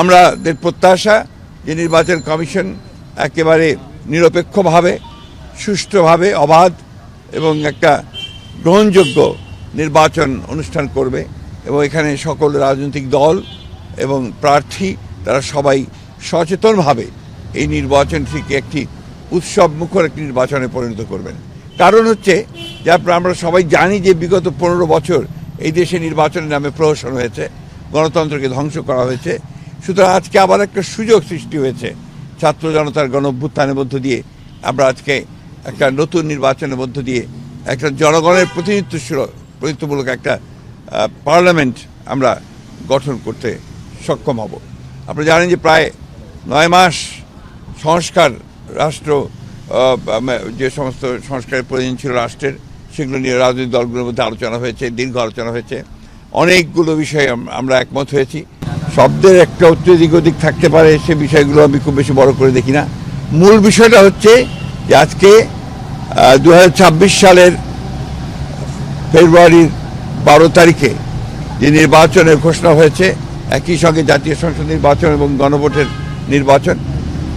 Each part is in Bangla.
আমাদের প্রত্যাশা যে নির্বাচন কমিশন একেবারে নিরপেক্ষভাবে, সুষ্ঠুভাবে অবাধ এবং একটা গ্রহণযোগ্য নির্বাচন অনুষ্ঠান করবে এবং এখানে সকল রাজনৈতিক দল এবং প্রার্থী, তারা সবাই সচেতনভাবে এই নির্বাচনটিকে একটি উৎসব মুখর একটি নির্বাচনে পরিণত করবেন। কারণ হচ্ছে, যে আমরা সবাই জানি যে বিগত পনেরো বছর এই দেশে নির্বাচনের নামে প্রহসন হয়েছে, গণতন্ত্রকে ধ্বংস করা হয়েছে সুতরাং আজকে আবার একটা সুযোগ সৃষ্টি হয়েছে ছাত্র জনতার গণ অভ্যুত্থানের মধ্য দিয়ে। আমরা আজকে একটা নতুন নির্বাচনের মধ্য দিয়ে একটা জনগণের প্রতিনিধিত্ব প্রতিনিধিত্বমূলক একটা পার্লামেন্ট আমরা গঠন করতে সক্ষম হব। আপনারা জানেন যে প্রায় নয় মাস সংস্কার রাষ্ট্র যে সমস্ত সংস্কারের প্রয়োজন ছিল রাষ্ট্রের, সেগুলো নিয়ে রাজনৈতিক দলগুলোর মধ্যে আলোচনা হয়েছে, দীর্ঘ আলোচনা হয়েছে। অনেকগুলো বিষয়ে আমরা একমত হয়েছি। শব্দের একটা অত্যধিক অধিক থাকতে পারে, সে বিষয়গুলো আমি খুব বেশি বড় করে দেখি না। মূল বিষয়টা হচ্ছে যে আজকে দু হাজার ছাব্বিশ সালের ফেব্রুয়ারির বারো তারিখে যে নির্বাচনের ঘোষণা হয়েছে, একই সঙ্গে জাতীয় সংসদ নির্বাচন এবং গণভোটের নির্বাচন,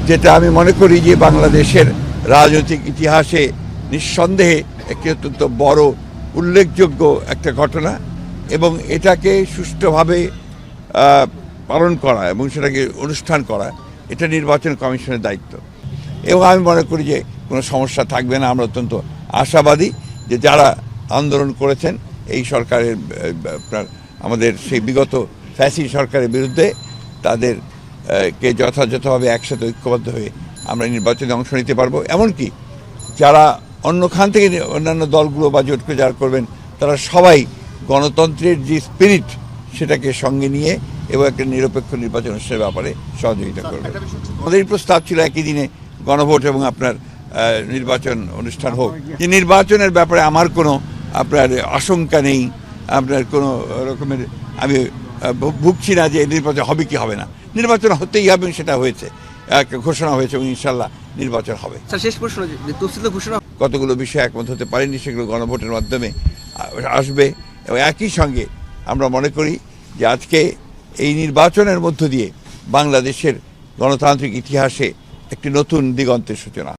যেটা আমি মনে করি যে বাংলাদেশের রাজনৈতিক ইতিহাসে নিঃসন্দেহে একটি অত্যন্ত বড় উল্লেখযোগ্য একটা ঘটনা এবং এটাকে সুষ্ঠুভাবে পালন করা এবং সেটাকে অনুষ্ঠান করা, এটা নির্বাচন কমিশনের দায়িত্ব। এবং আমি মনে করি যে কোনো সমস্যা থাকবে না, আমরা অত্যন্ত আশাবাদী যে যারা আন্দোলন করেছেন, এই সরকারের আমাদের সেই বিগত ফ্যাসি সরকারের বিরুদ্ধে তাদের কে যথাযথভাবে একসাথে ঐক্যবদ্ধ হয়ে আমরা নির্বাচনে অংশ নিতে পারব। এমনকি যারা অন্য খান থেকে অন্যান্য দলগুলো বা জোট করে যারা করবেন, তারা সবাই গণতন্ত্রের যে স্পিরিট সেটাকে সঙ্গে নিয়ে এবং একটা নিরপেক্ষ নির্বাচন অনুষ্ঠানের ব্যাপারে সহযোগিতা করবে। আমাদের প্রস্তাব ছিল একই দিনে গণভোট এবং আপনার নির্বাচন অনুষ্ঠান হোক। যে নির্বাচনের ব্যাপারে আমার কোনো আপনার আশঙ্কা নেই আপনার কোনো রকমের আমি ভুগছি না যে নির্বাচন হবে কি হবে না। নির্বাচন হতেই হবে সেটা হয়েছে। এক ঘোষণা হয়েছে এবং ইনশাল্লাহ নির্বাচন হবে। শেষ প্রশ্ন ঘোষণা কতগুলো বিষয় একমত হতে পারেনি সেগুলো গণভোটের মাধ্যমে আসবে। এবং একই সঙ্গে আমরা মনে করি যে আজকে এই নির্বাচনের মধ্য দিয়ে বাংলাদেশের গণতান্ত্রিক ইতিহাসে একটি নতুন দিগন্তের সূচনা।